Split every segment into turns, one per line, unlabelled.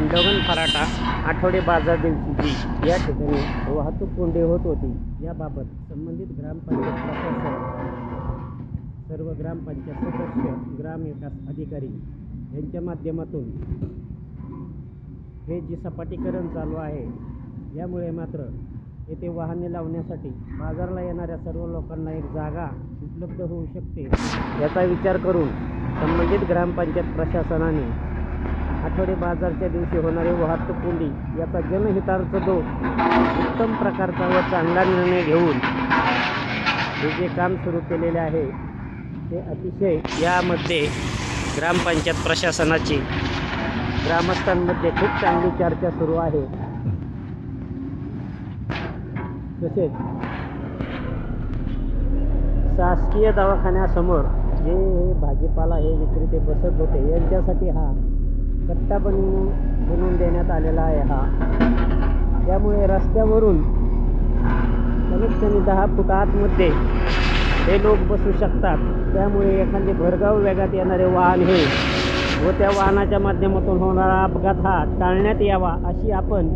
मांडवगण फराटा आठवडे बाजार दिवशी या ठिकाणी वाहतूक कोंडी होत होती याबाबत संबंधित ग्रामपंचायत प्रशासन सर्व ग्रामपंचायत सदस्य ग्रामविकास अधिकारी यांच्या माध्यमातून हे जे सपाटीकरण चालू आहे यामुळे मात्र येथे वाहने लावण्यासाठी बाजारला येणाऱ्या सर्व लोकांना एक जागा उपलब्ध होऊ शकते याचा विचार करून संबंधित ग्रामपंचायत प्रशासनाने आठवडे बाजारच्या दिवशी होणारी वाहतूक कोंडी याचा जनहितार्थ जो उत्तम प्रकारचा व चांगला निर्णय घेऊन हे जे काम सुरू केलेले आहे ते अतिशय यामध्ये ग्रामपंचायत प्रशासनाची ग्रामस्थांमध्ये खूप चांगली चर्चा सुरू आहे. तसेच शासकीय दवाखान्यासमोर जे हे भाजीपाला हे विक्रेते बसत होते यांच्यासाठी हा कट्टा बनवून बनवून देण्यात आलेला आहे हा. त्यामुळे रस्त्यावरून कमीत कमी दहा फूट आतमध्ये हे लोक बसू शकतात. त्यामुळे एखादे भरगाव वेगात येणारे वाहन हे व त्या वाहनाच्या माध्यमातून होणारा अपघात हा टाळण्यात यावा अशी आपण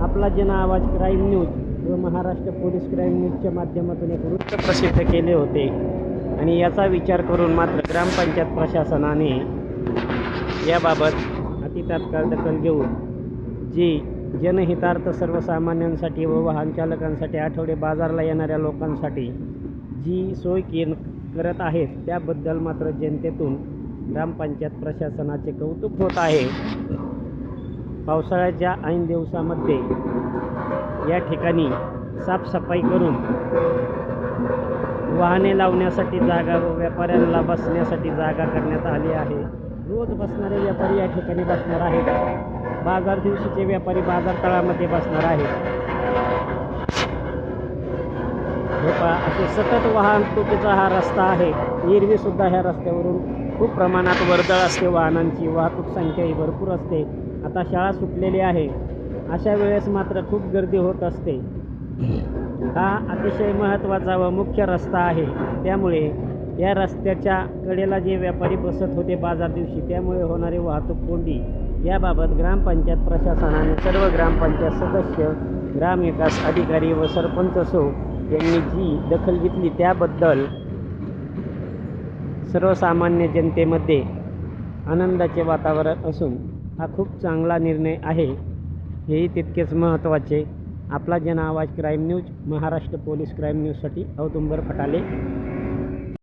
आपला जन आवाज क्राईम न्यूज व महाराष्ट्र पोलीस क्राईम न्यूजच्या माध्यमातून एक वृत्त प्रसिद्ध केले होते. आणि याचा विचार करून मात्र ग्रामपंचायत प्रशासनाने याबाबत अतितात्काळ दखल घेऊन जी जनहितार्थ सर्वसामान्यांसाठी व वाहन चालकांसाठी आठवडे बाजारला येणाऱ्या लोकांसाठी जी सोय के करत आहेत त्याबद्दल मात्र जनतेतून ग्रामपंचायत प्रशासनाचे कौतुक होत आहे. पावसाळ्याच्या ऐन दिवसामध्ये या ठिकाणी साफसफाई करून वाहने लावण्यासाठी जागा व व्यापाऱ्यांना बसण्यासाठी जागा करण्यात आली आहे. रोज बसणारे व्यापारी या ठिकाणी बसणार आहेत. बाजार दिवशीचे व्यापारी बाजार तळामध्ये बसणार आहेत. हे पहा असे सतत वाहतुकीचा हा रस्ता आहे. एरवीसुद्धा ह्या रस्त्यावरून खूप प्रमाणात वर्दळ असते वाहनांची वाहतूक संख्याही भरपूर असते. आता शाळा सुटलेली आहे. अशा वेळेस मात्र खूप गर्दी होत असते. हा अतिशय महत्त्वाचा व मुख्य रस्ता आहे. त्यामुळे या रस्त्याच्या कडेला जे व्यापारी बसत होते बाजार दिवशी त्यामुळे होणारी वाहतूक कोंडी. याबाबत ग्रामपंचायत प्रशासनाने सर्व ग्रामपंचायत सदस्य ग्रामविकास अधिकारी व सरपंच असो यांनी जी दखल घेतली त्याबद्दल सर्वसामान्य जनतेमध्ये आनंदाचे वातावरण असून हा खूप चांगला निर्णय आहे. हेही तितकेच महत्त्वाचे. आपला Jan Awaaz crime news Maharashtra police crime न्यूजसाठी औदुंबर फटाले